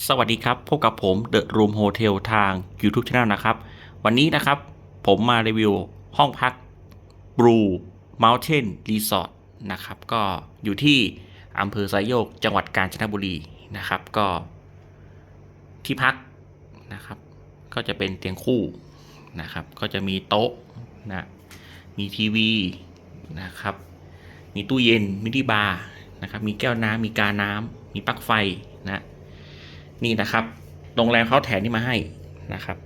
สวัสดีครับ พบกับผม The Room Hotel ทาง YouTube Channel นะครับ วันนี้นะครับ ผมมารีวิวห้องพัก Blue Mountain Resort นะครับ ก็อยู่ที่อำเภอไซโยก จังหวัดกาญจนบุรีนะครับ ก็ที่พักนะครับ ก็จะเป็นเตียงคู่นะครับ ก็จะมีโต๊ะนะ มีทีวีนะครับ มีตู้เย็นมินิบาร์นะครับ มีแก้วน้ำมีกาน้ำมีปลั๊กไฟนะ นี่นะครับโรงแรมเขาแถมนี่มาให้นะครับ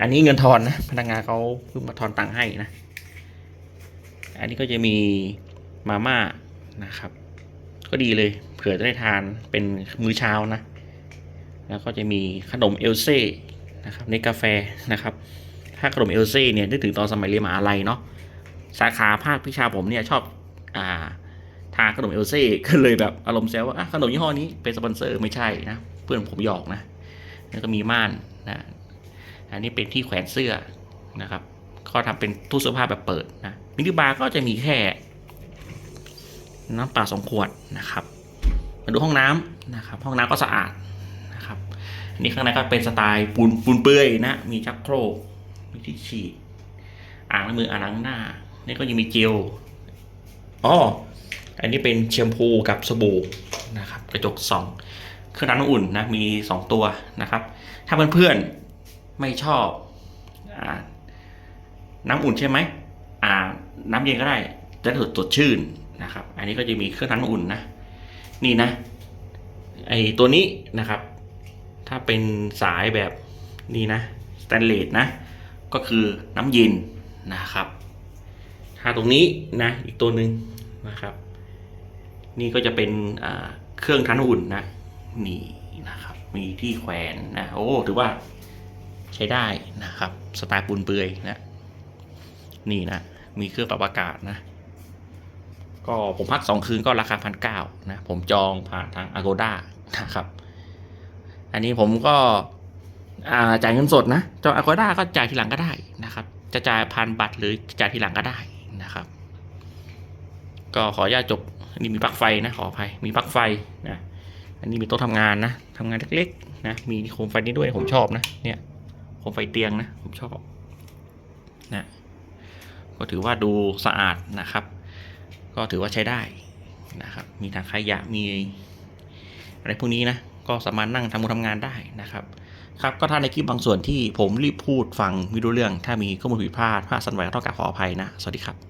อันนี้เงินทอนนะพนักงานเขาเพิ่งมาทอนตังค์ให้นะ อันนี้ก็จะมีมาม่านะครับ ก็ดีเลยเผื่อจะได้ทานเป็นมื้อเช้านะ แล้วก็จะมีขนมเอลเซ่นะครับในกาแฟนะครับ ถ้าขนมเอลเซ่เนี่ยนึกถึงตอนสมัยเรียนมหาลัยเนาะสาขาภาคพิชาผมเนี่ยชอบอ่าทานขนมเอลเซ่ก็เลยแบบอารมณ์แซวว่าขนมยี่ห้อนี้เป็นสปอนเซอร์ไม่ใช่นะ เพื่อนผมหยอกนะแล้วก็มีม่านนะอันนี้เป็นที่แขวนเสื้อนะครับ ก็ทำเป็นตู้เสื้อผ้าแบบเปิดนะมินิบาร์ก็จะมีแค่น้ำเปล่าสองขวดนะครับ มาดูห้องน้ำนะครับ ห้องน้ำก็สะอาดนะครับอันนี้ข้างในก็เป็นสไตล์ปูนปูนเปื่อยนะ มีชักโครกมีที่ฉีดอ่างล้างมืออ่างล้างหน้า นี่ก็ยังมีเจลอ๋ออันนี้เป็นแชมพูกับสบู่นะครับ กระจกสอง เครื่องทำน้ำอุ่นนะมี 2 ตัวนะครับ ถ้าเพื่อนๆไม่ชอบอน้ำอุ่นใช่ไหมน้ำเย็นก็ได้จะได้สดชื่นนะครับ อันนี้ก็จะมีเครื่องทำน้ำอุ่นนะ นี่นะไอตัวนี้นะครับ ถ้าเป็นสายแบบนี่นะสแตนเลสนะ ก็คือน้ำเย็นนะครับ ถ้าตรงนี้นะอีกตัวหนึ่งนะครับ นี่ก็จะเป็นเครื่องทำน้ำอุ่นนะ นี่นะครับ มีที่แขวนนะ โอ้ ถือว่าใช้ได้นะครับ สไตล์ปูนเปื่อยนะ นี่นะ มีเครื่องปรับอากาศนะ ก็ผมพักสองคืนก็ราคาพันเก้านะ ผมจองผ่านทาง Agoda นะครับ อันนี้ผมก็จ่ายเงินสดนะจอง Agoda ก็จ่ายทีหลังก็ได้นะครับ จะจ่ายผ่านบัตรหรือจ่ายทีหลังก็ได้นะครับ ก็ขออนุญาตจบนนี้มีปลั๊กไฟนะขออภัย มีปลั๊กไฟนะ อันนี้มีโต๊ะทำงานนะทำงานเล็กๆนะ มีโคมไฟนี้ด้วยผมชอบนะ เนี่ยโคมไฟเตียงนะ ผมชอบนะก็ถือว่าดูสะอาดนะครับ ก็ถือว่าใช้ได้นะครับ มีทางขยะมีอะไรพวกนี้นะ ก็สามารถนั่งทำงานทำงานได้นะครับ ครับ ก็ถ้าในคลิปบางส่วนที่ผมรีบพูดฟังไม่รู้เรื่อง ถ้ามีข้อมูลผิดพลาดพลาดสันไหวก็ต้องกราบขออภัยนะ สวัสดีครับ